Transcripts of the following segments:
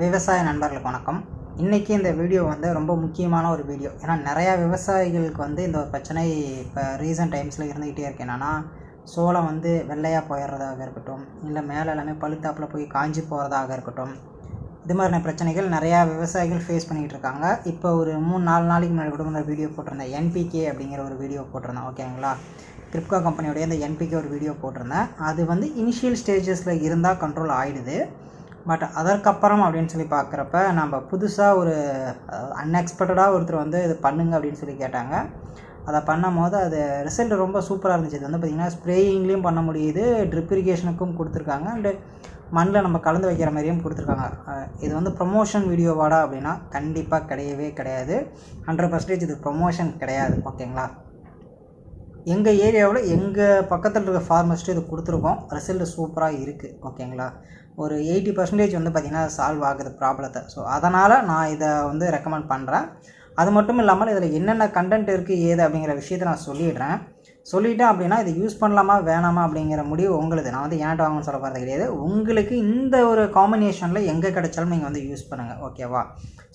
விவசாய நண்பர்களுக்கு வணக்கம். இன்றைக்கி இந்த வீடியோ வந்து ரொம்ப முக்கியமான ஒரு வீடியோ. ஏன்னா நிறையா விவசாயிகளுக்கு வந்து இந்த ஒரு பிரச்சனை இப்போ ரீசன்ட் டைம்ஸில் இருந்துக்கிட்டே இருக்கு. என்னென்னா சோளம் வந்து வெள்ளையாக போயிடுறதாக இருக்கட்டும் இல்லை மேலே எல்லாமே பழுத்தாப்பில் போய் காஞ்சி போகிறதாக இருக்கட்டும் இது மாதிரியான பிரச்சனைகள் நிறையா விவசாயிகள் ஃபேஸ் பண்ணிகிட்டு இருக்காங்க. இப்போ ஒரு மூணு நாலு நாளைக்கு முன்னாடி கூட ஒரு வீடியோ போட்டிருந்தேன். என்பிகே அப்படிங்கிற ஒரு வீடியோ போட்டிருந்தேன். ஓகேங்களா கிரிப்கா கம்பெனியோடைய இந்த என்பிகே ஒரு வீடியோ போட்டிருந்தேன். அது வந்து இனிஷியல் ஸ்டேஜஸில் இருந்தால் கண்ட்ரோல் ஆகிடுது பட் அதற்கப்புறம் அப்படின்னு சொல்லி பார்க்குறப்ப நம்ம புதுசாக ஒரு அன்எக்ஸ்பெக்டடாக ஒருத்தர் வந்து இது பண்ணுங்க அப்படின்னு சொல்லி கேட்டாங்க. அதை பண்ணும் போது அது ரிசல்ட் ரொம்ப சூப்பராக இருந்துச்சு. இது வந்து பார்த்திங்கன்னா ஸ்ப்ரேயிங்லேயும் பண்ண முடியுது ட்ரிப் இரிகேஷனுக்கும் கொடுத்துருக்காங்க. அண்டு மண்ணில் நம்ம கலந்து வைக்கிற மாதிரியும் கொடுத்துருக்காங்க. இது வந்து ப்ரொமோஷன் வீடியோவாடா அப்படின்னா கண்டிப்பாக கிடையவே கிடையாது. ஹண்ட்ரட் பர்சன்டேஜ் இது ப்ரொமோஷன் கிடையாது. ஓகேங்களா? எங்கள் ஏரியாவில் எங்கள் பக்கத்தில் இருக்க ஃபார்மஸ்ட்டு இது கொடுத்துருக்கோம். ரிசல்ட் சூப்பராக இருக்குது ஓகேங்களா? ஒரு எயிட்டி பர்சன்டேஜ் வந்து பார்த்திங்கன்னா சால்வ் ஆகுது ப்ராப்ளத்தை ஸோ அதனால் நான் இதை வந்து ரெக்கமெண்ட் பண்ணுறேன் அது மட்டும் இல்லாமல் இதில் என்னென்ன கண்டென்ட் இருக்குது ஏது அப்படிங்கிற விஷயத்தை நான் சொல்லிடுறேன். சொல்லிட்டேன் அப்படின்னா இதை யூஸ் பண்ணலாமா வேணாமா அப்படிங்கிற முடிவு உங்களுது. நான் வந்து ஏன்ட்டு வாங்கன்னு சொல்ல போகிறது கிடையாது. உங்களுக்கு இந்த ஒரு காம்பினேஷனில் எங்கே கிடைச்சாலும் நீங்கள் வந்து யூஸ் பண்ணுங்கள் ஓகேவா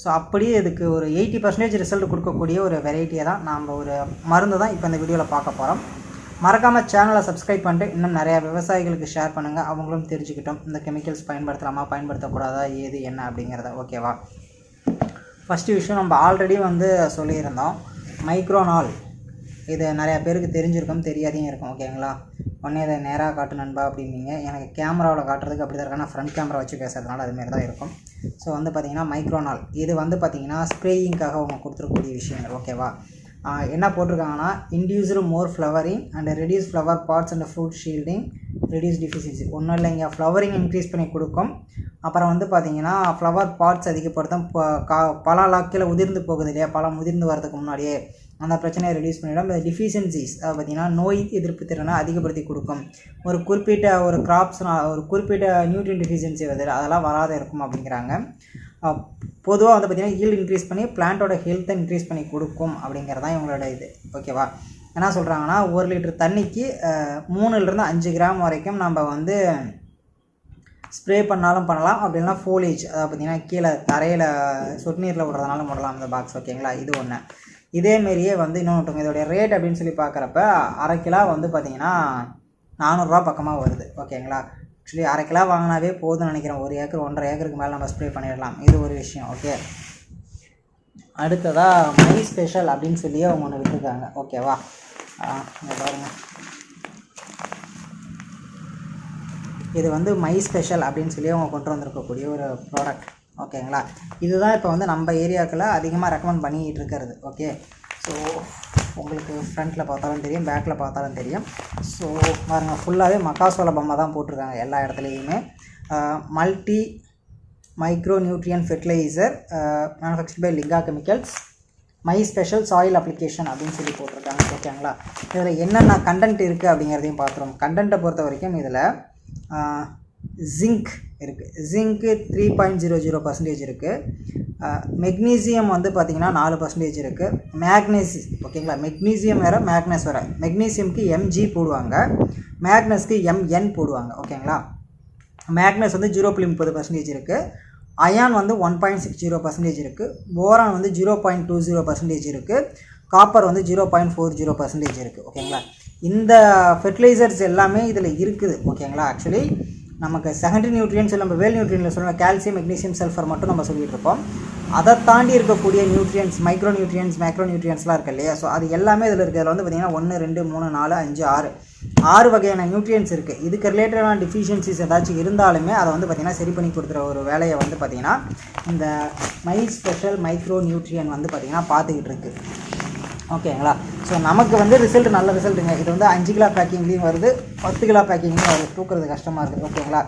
ஸோ அப்படியே இதுக்கு ஒரு எயிட்டி பர்சன்டேஜ் ரிசல்ட் கொடுக்கக்கூடிய ஒரு வெரைட்டியை தான் நாம் ஒரு மருந்து தான் இப்போ இந்த வீடியோவில் பார்க்க போகிறோம் மறக்காமல் சேனலை சப்ஸ்கிரைப் பண்ணிட்டு இன்னும் நிறையா விவசாயிகளுக்கு ஷேர் பண்ணுங்கள் அவங்களும் தெரிஞ்சுக்கிட்டோம். இந்த கெமிக்கல்ஸ் பயன்படுத்தலாமா பயன்படுத்தக்கூடாதா ஏது என்ன அப்படிங்கிறத. ஓகேவா ஃபஸ்ட்டு விஷயம் நம்ம ஆல்ரெடி வந்து சொல்லியிருந்தோம். மைக்ரோனால் இது நிறையா பேருக்கு தெரிஞ்சிருக்கும் தெரியாதையும் இருக்கும். ஓகேங்களா உடனே இதை நேராக காட்டு நண்பா அப்படின்னீங்க. எனக்கு கேமராவில் காட்டுறதுக்கு அப்படி தான் இருக்கு ஃப்ரண்ட் கேமரா வச்சு பேசுகிறதுனால அதுமாரி தான் இருக்கும். ஸோ வந்து பார்த்திங்கன்னா மைக்ரோனால் இது வந்து பார்த்திங்கன்னா ஸ்ப்ரேயிங்காக அவங்க கொடுத்துருக்கக்கூடிய விஷயங்கள். ஓகேவா என்ன போட்டிருக்காங்கன்னா induced more flowering and reduce flower parts and fruit shielding reduce deficiency ஒன்றும் இல்லைங்க ஃப்ளவரிங் இன்க்ரீஸ் பண்ணி கொடுக்கும். அப்புறம் வந்து பார்த்தீங்கன்னா ஃப்ளவர் பார்ட்ஸ் அதிகப்படுத்தும் ப- கா- பல கீழே உதிர்ந்து போகுது இல்லையா? பழம் உதிர்ந்து வரதுக்கு முன்னாடியே அந்த பிரச்சனையை ரெடியூஸ் பண்ணிவிடும் இந்த டிஃபிஷியன்சிஸ் அது பார்த்தீங்கன்னா நோய் எதிர்ப்பு திறனை அதிகப்படுத்தி கொடுக்கும். ஒரு குறிப்பிட்ட ஒரு கிராப்ஸ் ஒரு குறிப்பிட்ட நியூட்ரியன் டிஃபிஷியன்சி வருது அதெல்லாம் வராத இருக்கும் அப்படிங்கிறாங்க. பொதுவாக வந்து பார்த்திங்கன்னா ஹீல் இன்க்ரீஸ் பண்ணி பிளான்ட்டோட ஹெல்த்தை இன்க்ரீஸ் பண்ணி கொடுக்கும் அப்படிங்கிறது தான் இவங்களோட இது. ஓகேவா என்ன சொல்கிறாங்கன்னா ஒரு லிட்டர் தண்ணிக்கு மூணுலேருந்து அஞ்சு கிராம் வரைக்கும் நம்ம வந்து ஸ்ப்ரே பண்ணாலும் பண்ணலாம். அப்படின்னா ஃபோலேஜ் அதாவது பார்த்திங்கன்னா கீழே தரையில் சொட்டு நீரில் விடுறதுனால விடலாம் இந்த பாக்ஸ் ஓகேங்களா இது ஒன்று இதேமாரியே வந்து இன்னொன்று இதோடைய ரேட் அப்படின்னு சொல்லி பார்க்குறப்ப அரை கிலோ வந்து பார்த்திங்கன்னா நானூறுரூவா பக்கமாக வருது. ஓகேங்களா ஆக்சுவலி அரை கிலோ வாங்கினாவே போதும்னு நினைக்கிறேன். ஒரு ஏக்கர் ஒன்றரை ஏக்கருக்கு மேலே நம்ம ஸ்ப்ரே பண்ணிடலாம். இது ஒரு விஷயம். ஓகே அடுத்ததாக மை ஸ்பெஷல் அப்படின்னு சொல்லி அவங்க ஒன்று விட்டுருக்காங்க ஓகேவா பாருங்க. இது வந்து மை ஸ்பெஷல் அப்படின்னு சொல்லி அவங்க கொண்டு வந்திருக்கக்கூடிய ஒரு ப்ராடக்ட் ஓகேங்களா இதுதான் இப்போ வந்து நம்ம ஏரியாக்களில் அதிகமாக ரெக்கமெண்ட் பண்ணிக்கிட்டு இருக்கிறது. ஓகே ஸோ உங்களுக்கு ஃப்ரண்ட்டில் பார்த்தாலும் தெரியும் பேக்கில் பார்த்தாலும் தெரியும். ஸோ பாருங்கள் ஃபுல்லாகவே மக்காசோள பொம்மை தான் போட்டிருக்காங்க எல்லா இடத்துலையுமே. Multi micro nutrient fertiliser manufacture by Linga chemicals my special soil application அப்படின்னு சொல்லி போட்டிருக்காங்க ஓகேங்களா இதில் என்னென்ன கண்டென்ட் இருக்குது அப்படிங்கிறதையும் பார்த்துருவோம். கண்டென்ட்டை பொறுத்த வரைக்கும் இதில் ஜிங்க் இருக்குது zinc three point zero zero percentage இருக்குது மெக்னீசியம் வந்து பார்த்திங்கன்னா நாலு பர்சன்டேஜ் இருக்குது மேக்னீசி ஓகேங்களா மெக்னீசியம் வேறு மேக்னஸ் வேறு. மெக்னீசியம்க்கு எம்ஜி போடுவாங்க. மேக்னஸ்க்கு எம்என் போடுவாங்க ஓகேங்களா மேக்னஸ் வந்து ஜீரோ புள்ளி முப்பது பர்சன்டேஜ் இருக்குது அயான் வந்து one point six zero percentage இருக்குது போரான் வந்து zero point two zero percentage இருக்குது காப்பர் வந்து zero point four zero percentage இருக்குது ஓகேங்களா இந்த ஃபெர்டிலைசர்ஸ் எல்லாமே இதில் இருக்குது ஓகேங்களா ஆக்சுவலி நமக்கு செகண்டரி நியூட்ரியன்ஸ் நம்ம வேல் நியூட்ரியனில் சொல்லுவோம் கால்சியம் மெக்னீசியம் சல்ஃபர் மட்டும் நம்ம சொல்லிட்டு இருப்போம் அதை தாண்டி இருக்கக்கூடிய நியூட்ரியன்ஸ் மைக்ரோ நியூட்ரியன்ஸ் மேக்ரோ நியூட்ரியன்ஸ்லாம் இருக்கு இல்லையா? ஸோ அது எல்லாமே இதில் இருக்கிறது அதில் வந்து பார்த்திங்கன்னா ஒன்று ரெண்டு மூணு நாலு அஞ்சு ஆறு. ஆறு வகையான நியூட்ரியன்ஸ் இருக்குது இதுக்கு ரிலேட்டடான டிஃபிஷியன்சிஸ் ஏதாச்சும் இருந்தாலுமே அதை வந்து பார்த்திங்கன்னா சரி பண்ணி கொடுத்துற ஒரு வேலையை வந்து பார்த்திங்கன்னா இந்த மை ஸ்பெஷல் மைக்ரோ நியூட்ரியன் வந்து பார்த்திங்கன்னா பார்த்துக்கிட்டு இருக்குது ஓகேங்களா? ஸோ நமக்கு வந்து ரிசல்ட் நல்ல ரிசல்ட்டுங்க இது வந்து அஞ்சு கிலோ பேக்கிங்லேயும் வருது பத்து கிலோ பேக்கிங்லேயும் வருது. தூக்குறது கஷ்டமாக இருக்குது ஓகேங்களா?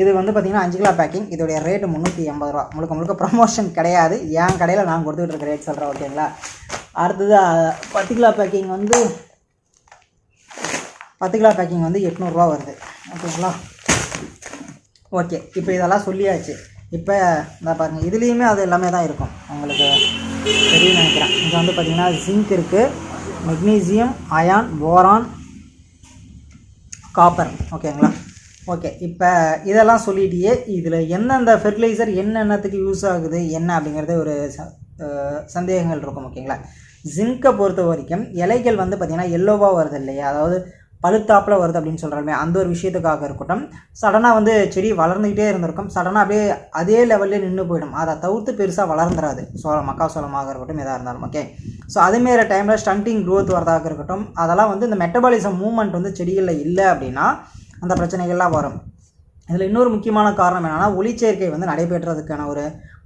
இது வந்து பார்த்திங்கன்னா அஞ்சு கிலோ பேக்கிங் இதோடைய ரேட்டு முந்நூற்றி எண்பது ரூபா. முழுக்க முழுக்க ப்ரமோஷன் கிடையாது. என் கடையில் நான் கொடுத்துட்டு இருக்க ரேட் சொல்கிறேன் ஓகேங்களா? அடுத்தது பத்து கிலோ பேக்கிங் வந்து பத்து கிலோ பேக்கிங் வந்து எட்நூறுரூவா வருது ஓகேங்களா? ஓகே இப்போ இதெல்லாம் சொல்லியாச்சு. இப்போ இந்த பாருங்கள் இதுலேயுமே அது எல்லாமே தான் இருக்கும் உங்களுக்கு. தெரியும் நினைக்கிறேன். இங்கே வந்து பார்த்தீங்கன்னா ஜிங்க் இருக்குது மெக்னீசியம் அயான் போரான் காப்பர் ஓகேங்களா ஓகே இப்போ இதெல்லாம் சொல்லிட்டியே இதில் எந்தெந்த ஃபெர்டிலைசர் என்னென்னத்துக்கு யூஸ் ஆகுது என்ன அப்படிங்கிறது ஒரு ச- சந்தேகங்கள் இருக்கும் ஓகேங்களா ஜிங்கை பொறுத்த வரைக்கும் இலைகள் வந்து பார்த்திங்கன்னா எல்லோவாக வருது இல்லையா? அதாவது பழுத்தாப்பில் வருது அப்படின்னு சொல்கிறாலுமே அந்த ஒரு விஷயத்துக்காக இருக்கட்டும். சடனாக வந்து செடி வளர்ந்துக்கிட்டே இருந்திருக்கும். சடனாக அப்படியே அதே லெவல்லே நின்று போயிடும். அதை தவிர்த்து பெருசாக வளர்ந்துடாது சோளம் மக்காசோளமாக இருக்கட்டும் எதாக இருந்தாலும் ஓகே ஸோ அதேமாரி டைமில் ஸ்டண்டிங் க்ரோத் வரதாக இருக்கட்டும் அதெல்லாம் வந்து இந்த மெட்டபாலிசம் மூவ்மெண்ட் வந்து செடிகளில் இல்லை அப்படின்னா அந்த பிரச்சனைகள்லாம் வரும். இதில் இன்னொரு முக்கியமான காரணம் என்னென்னா ஒளிச்சேர்க்கை வந்து நடைபெற்றதுக்கான ஒரு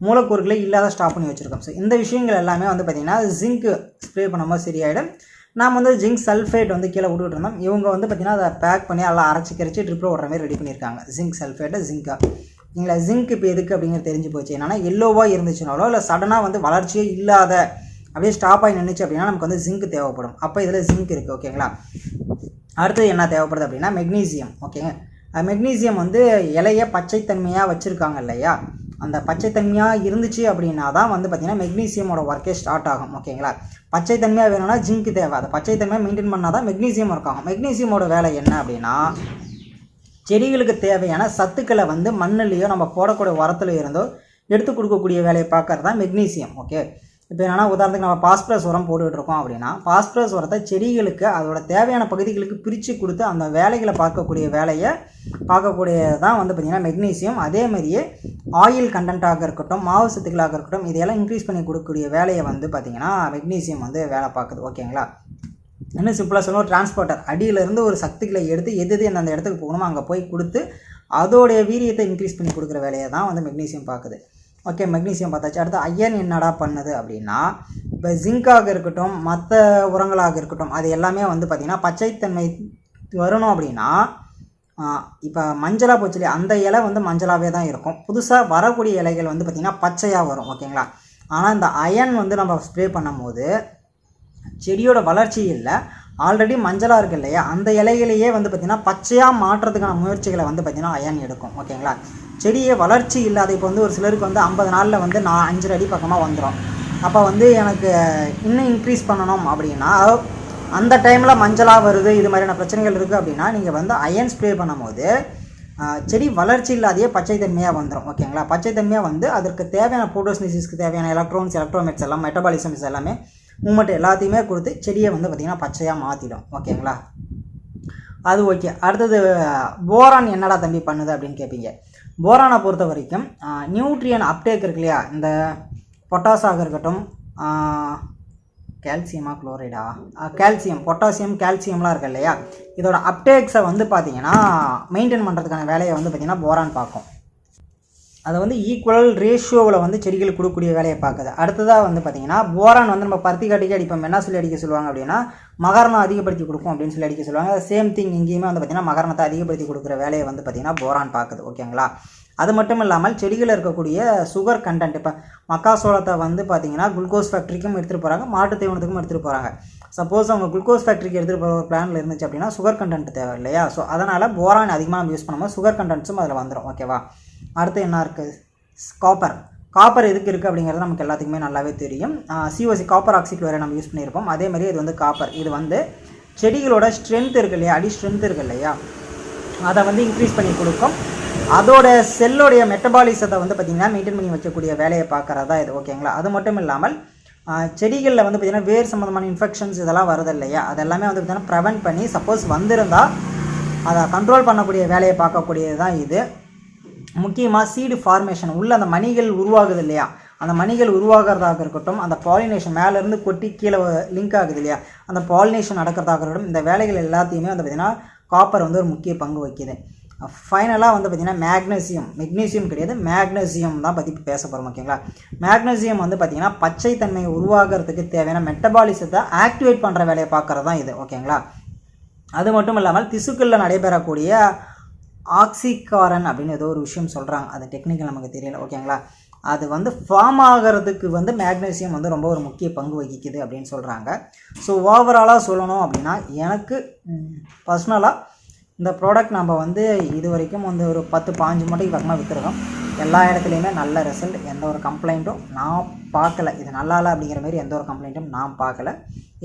மூலக்கூறுகளை இல்லாத ஸ்டாப் பண்ணி வச்சுருக்கோம். ஸோ இந்த விஷயங்கள் எல்லாமே வந்து பார்த்திங்கன்னா ஜிங்க் ஸ்ப்ரே பண்ணும்போது சரியாயிடும். நாம் வந்து ஜிங்க் சல்ஃபேட் வந்து கீழே விட்டுட்டு இருந்தோம். இவங்க வந்து பார்த்திங்கன்னா அதை பேக் பண்ணி எல்லாம் அரைச்சி கரைச்சி ட்ரிப்பில் விடுற மாதிரி ரெடி பண்ணியிருக்காங்க. ஜிங்க் சல்ஃபேட்டை ஜிங்காக இல்லைங்களா ஜிங்க் இப்போ எதுக்கு அப்படிங்கிறது தெரிஞ்சு போச்சு. என்னென்னா எல்லோவாக இருந்துச்சுனாலோ இல்லை சடனாக வந்து வளர்ச்சியே இல்லாத அப்படியே ஸ்டாப் ஆகி நின்றுச்சு அப்படின்னா நமக்கு வந்து ஜிங்க் தேவைப்படும். அப்போ இதில் ஜிங்க் இருக்குது ஓகேங்களா அடுத்தது என்ன தேவைப்படுது அப்படின்னா மெக்னீசியம் ஓகேங்க மெக்னீசியம் வந்து இலைய பச்சைத்தன்மையாக வச்சுருக்காங்க இல்லையா? அந்த பச்சைத்தன்மையாக இருந்துச்சு அப்படின்னா தான் வந்து பார்த்திங்கன்னா மெக்னீசியமோட ஒர்க்கே ஸ்டார்ட் ஆகும் ஓகேங்களா பச்சைத்தன்மையாக வேணும்னா ஜிங்க் தேவை. அதை பச்சைத்தன்மையாக மெயின்டைன் பண்ணால் தான் மெக்னீசியம் ஒர்க் ஆகும் மெக்னீசியமோட வேலை என்ன அப்படின்னா செடிகளுக்கு தேவையான சத்துக்களை வந்து மண்ணுலேயோ நம்ம போடக்கூடிய உரத்துல இருந்தோ எடுத்து கொடுக்கக்கூடிய வேலையை பார்க்கறது தான் மெக்னீசியம் ஓகே இப்போ என்னென்னா உதாரணத்துக்கு நம்ம பாஸ்பரஸ் உரம் போட்டுக்கிட்டு இருக்கோம் அப்படின்னா பாஸ்பரஸ் உரத்தை செடிகளுக்கு அதோட தேவையான பகுதிகளுக்கு பிரித்து கொடுத்து அந்த வேலைகளை பார்க்கக்கூடிய வேலையை பார்க்கக்கூடியது தான் வந்து பார்த்திங்கன்னா மெக்னீசியம் அதே மாதிரியே ஆயில் கண்டென்ட்டாக இருக்கட்டும் மாவு சத்துக்களாக இருக்கட்டும் இதையெல்லாம் இன்க்ரீஸ் பண்ணி கொடுக்கக்கூடிய வேலையை வந்து பார்த்திங்கன்னா மெக்னீசியம் வந்து வேலை பார்க்குது. ஓகேங்களா இன்னும் சிம்பிளாக சொல்லணும்? டிரான்ஸ்போர்ட்டர் அடியிலேருந்து ஒரு சக்திகளை எடுத்து எது எது அந்த இடத்துக்கு போகணுமோ அங்கே போய் கொடுத்து அதோடைய வீரியத்தை இன்க்ரீஸ் பண்ணி கொடுக்குற வேலையை தான் வந்து மெக்னீசியம் பார்க்குது. ஓகே மெக்னீசியம் பார்த்தாச்சு. அடுத்து அயன் என்னடா பண்ணுது அப்படின்னா இப்போ ஜிங்காக இருக்கட்டும் மற்ற உரங்களாக இருக்கட்டும் அது எல்லாமே வந்து பார்த்திங்கன்னா பச்சைத்தன்மை வரணும் அப்படின்னா இப்போ மஞ்சளாக போச்சு இல்லையா அந்த இலை வந்து மஞ்சளாகவே தான் இருக்கும். புதுசாக வரக்கூடிய இலைகள் வந்து பார்த்திங்கன்னா பச்சையாக வரும் ஓகேங்களா? ஆனால் இந்த அயன் வந்து நம்ம ஸ்ப்ரே பண்ணும்போது செடியோட வளர்ச்சி இல்லை. ஆல்ரெடி மஞ்சளாக இருக்கு இல்லையா அந்த இலைகளையே வந்து பார்த்திங்கன்னா பச்சையாக மாற்றுறதுக்கான முயற்சிகளை வந்து பார்த்திங்கன்னா அயன் எடுக்கும் ஓகேங்களா? செடியே வளர்ச்சி இல்லாத இப்போ வந்து ஒரு சிலருக்கு வந்து ஐம்பது நாளில் வந்து நான் அஞ்சு அடி பக்கமாக வந்துடும் அப்போ வந்து எனக்கு இன்னும் இன்க்ரீஸ் பண்ணணும் அப்படின்னா அந்த டைமில் மஞ்சளாக வருது இது மாதிரியான பிரச்சனைகள் இருக்குது அப்படின்னா நீங்கள் வந்து அயன் ஸ்ப்ரே பண்ணும்போது செடி வளர்ச்சி இல்லாதையே பச்சைத்தன்மையாக வந்துடும் ஓகேங்களா? பச்சைத்தன்மையாக வந்து அதற்கு தேவையான போட்டோஸ்னிசிஸ்க்கு தேவையான எலக்ட்ரான்ஸ் எலக்ட்ரோமெட்ஸ் எல்லாம் மெட்டபாலிசம்ஸ் எல்லாமே மூமெண்ட் எல்லாத்தையுமே கொடுத்து செடியை வந்து பார்த்திங்கன்னா பச்சையாக மாற்றிடும் ஓகேங்களா? அது ஓகே அடுத்தது போரான் என்னடா தம்பி பண்ணுது அப்படின்னு கேட்பீங்க போரானை பொறுத்த வரைக்கும் நியூட்ரியன் அப்டேக் இருக்கு இல்லையா? இந்த பொட்டாஸாக இருக்கட்டும் கால்சியமா குளோரைடா? கால்சியம் பொட்டாசியம் கால்சியம்லாம் இருக்கு இல்லையா? இதோட அப்டேக்ஸை வந்து பார்த்தீங்கன்னா மெயின்டைன் பண்ணுறதுக்கான வேலையை வந்து பார்த்திங்கன்னா போரான் பார்க்கும். அதை வந்து ஈக்குவல் ரேஷியோவில் வந்து செடிகளுக்கு கொடுக்கக்கூடிய வேலையை பார்க்குது. அடுத்ததாக வந்து பார்த்திங்கன்னா போரான் வந்து நம்ம பருத்தி காட்டிக்கு அடிப்போம். என்ன சொல்லி அடிக்க சொல்லுவாங்க அப்படின்னா மகரணம் அதிகப்படுத்தி கொடுக்கும் அப்படின்னு சொல்லி அடிக்க சொல்லுவாங்க. சேம் திங் இங்கேயுமே வந்து பார்த்திங்கன்னா மகரணத்தை அதிகப்படுத்தி கொடுக்குற வேலையை வந்து பார்த்திங்கன்னா போரான் பார்க்குது. ஓகேங்களா அது மட்டும் இல்லாமல் செடிகளில் இருக்கக்கூடிய சுகர் கண்டென்ட் இப்போ மக்காசோளத்தை வந்து பார்த்திங்கன்னா குளுக்கோஸ் ஃபேக்ட்ரிக்கும் எடுத்துகிட்டு போகிறாங்க மாட்டு தீவனத்துக்கும் எடுத்துகிட்டு போகிறாங்க சப்போஸ் அவங்க குளுக்கோஸ் ஃபேக்ட்ரிக்கு எடுத்துகிட்டு போகிற ஒரு பிளானில் இருந்துச்சு அப்படின்னா சுகர் கண்டென்ட் தேவை இல்லையா? ஸோ அதனால் போரான் அதிகமாக நம்ம யூஸ் பண்ணும்போது சுகர் கண்டென்ட்ஸும் அதில் வந்துடும் ஓகேவா அடுத்து என்ன இருக்குது காப்பர் காப்பர் எதுக்கு இருக்குது அப்படிங்கிறது நமக்கு எல்லாத்துக்குமே நல்லாவே தெரியும். சிஓசி காப்பர் ஆக்சிக்ளோரை நம்ம யூஸ் பண்ணியிருப்போம் அதே மாதிரி இது வந்து காப்பர் இது வந்து செடிகளோட ஸ்ட்ரென்த் இருக்கு இல்லையா? அடி ஸ்ட்ரென்த் இருக்கு இல்லையா? அதை வந்து இன்க்ரீஸ் பண்ணி கொடுக்கும். அதோட செல்லோடைய மெட்டபாலிசத்தை வந்து பார்த்திங்கன்னா மெயின்டைன் பண்ணி வைக்கக்கூடிய வேலையை பார்க்குறதா இது. ஓகேங்களா அது மட்டும் இல்லாமல் செடிகளில் வந்து பார்த்திங்கன்னா வேர் சம்மந்தமான இன்ஃபெக்ஷன்ஸ் இதெல்லாம் வருது இல்லையா? அதெல்லாமே வந்து பார்த்திங்கன்னா ப்ரெவென்ட் பண்ணி சப்போஸ் வந்திருந்தால் அதை கண்ட்ரோல் பண்ணக்கூடிய வேலையை பார்க்கக்கூடியது தான் இது. முக்கியமாக சீடு ஃபார்மேஷன் உள்ளே அந்த மணிகள் உருவாகுது இல்லையா? அந்த மணிகள் உருவாகிறதாக இருக்கட்டும் அந்த பாலினேஷன் மேலேருந்து கொட்டி கீழே லிங்க் ஆகுது இல்லையா? அந்த பாலினேஷன் நடக்கிறதாக இருக்கட்டும் இந்த வேலைகள் எல்லாத்தையுமே வந்து பார்த்திங்கன்னா காப்பர் வந்து ஒரு முக்கிய பங்கு வகிக்குது. ஃபைனலாக வந்து பார்த்திங்கன்னா மேக்னீசியம் மெக்னீசியம் கிடையாது மேக்னீசியம் தான் பற்றி பேச போகிறோம் ஓகேங்களா மேக்னீசியம் வந்து பார்த்திங்கன்னா பச்சைத்தன்மையை உருவாகிறதுக்கு தேவையான மெட்டபாலிசத்தை ஆக்டிவேட் பண்ணுற வேலையை பார்க்குறது தான் இது ஓகேங்களா அது மட்டும் இல்லாமல் திசுக்களில் நடைபெறக்கூடிய ஆக்சிகாரன் அப்படின்னு ஏதோ ஒரு விஷயம் சொல்கிறாங்க அது டெக்னிக்கல் நமக்கு தெரியல ஓகேங்களா அது வந்து ஃபார்ம் ஆகிறதுக்கு வந்து மேக்னீசியம் வந்து ரொம்ப ஒரு முக்கிய பங்கு வகிக்குது அப்படின்னு சொல்கிறாங்க ஸோ ஓவராலாக சொல்லணும் அப்படின்னா எனக்கு பர்சனலாக இந்த ப்ராடக்ட் நம்ம வந்து இது வரைக்கும் வந்து ஒரு பத்து பாஞ்சு மட்டும் பக்கமாக விற்றுருக்கோம் எல்லா இடத்துலையுமே நல்ல ரிசல்ட் எந்த ஒரு கம்ப்ளைண்ட்டும் நான் பார்க்கல. இது நல்லா இல்லை அப்படிங்கிற மாதிரி எந்த ஒரு கம்ப்ளைண்ட்டும் நான் பார்க்கல.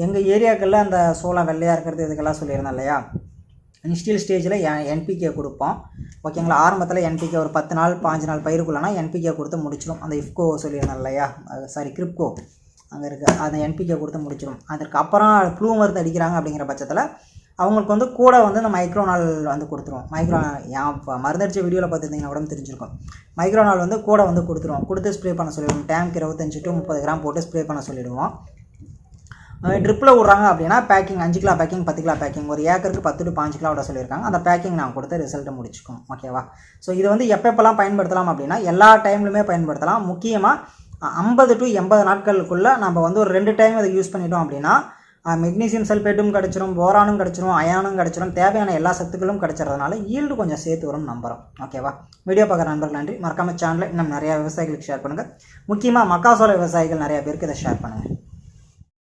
எங்கள் ஏரியாக்களில் அந்த சோளம் வெள்ளையாக இருக்கிறது இதுக்கெல்லாம் சொல்லியிருந்தேன் இல்லையா? இன்ஸ்டியல் ஸ்டேஜில் என்பிகே கொடுப்போம். ஓகேங்களா? ஆரம்பத்தில் என்பிகே ஒரு பத்து நாள் பாஞ்சு நாள் பயிருக்குள்ளனா என்பிகே கொடுத்து முடிச்சிடும் அந்த இஃப்கோ சொல்லியிருந்தேன் இல்லையா? சாரி கிரிப்கோ அங்கே இருக்குது அந்த என்பிகே கொடுத்து முடிச்சிடும் அதற்கு அப்புறம் ப்ளூ மருந்து அடிக்கிறாங்க அப்படிங்கிற பட்சத்தில் அவங்களுக்கு வந்து கூட வந்து இந்த மைக்ரோனால் வந்து கொடுத்துருவோம். மைக்ரோனால் ஏன் மருந்தடிச்ச வீடியோவில் பார்த்துருந்தீங்கன்னா கூட தெரிஞ்சிருக்கும். மைக்ரோனால் வந்து கூட வந்து கொடுத்துருவோம். கொடுத்து ஸ்ப்ரே பண்ண சொல்லிடுவோம். டேங்க் இருபத்தஞ்சி டு முப்பது கிராம் போட்டு ஸ்ப்ரே பண்ண சொல்லிடுவோம். ட்ரிப்பில் விட்றாங்க அப்படின்னா பேக்கிங் அஞ்சு கிலோ பேக்கிங் பத்து கிலோ பேக்கிங் ஒரு ஏக்கருக்கு பத்து டு பாஞ்சு கிலோ விட சொல்லியிருக்காங்க. அந்த பேக்கிங் நான் கொடுத்து ரிசல்ட்டை முடிச்சுக்கோம் ஓகேவா ஸோ இது வந்து எப்பப்பெல்லாம் பயன்படுத்தலாம் அப்படின்னா எல்லா டைம்லையுமே பயன்படுத்தலாம். முக்கியமாக ஐம்பது டு எண்பது நாட்களுக்குள்ளே நம்ம வந்து ஒரு ரெண்டு டைம் அதை யூஸ் பண்ணிட்டோம் அப்படின்னா மெக்னீசியம் சல்பேட்டும் கிடச்சிரும் போரானும் கிடச்சிரும் அயானும் கிடச்சிரும். தேவையான எல்லா சத்துக்களும் கிடச்சிறதுனால ஈல்டு கொஞ்சம் சேர்த்து வரும் நம்புகிறோம் ஓகேவா வீடியோ பார்க்குற நண்பர்கள் நன்றி. மறக்காம சேனலில் இன்னும் நிறையா விவசாயிகளுக்கு ஷேர் பண்ணுங்கள் முக்கியமாக மக்காசோள விவசாயிகள் நிறையா பேருக்கு இதை ஷேர் பண்ணுங்கள்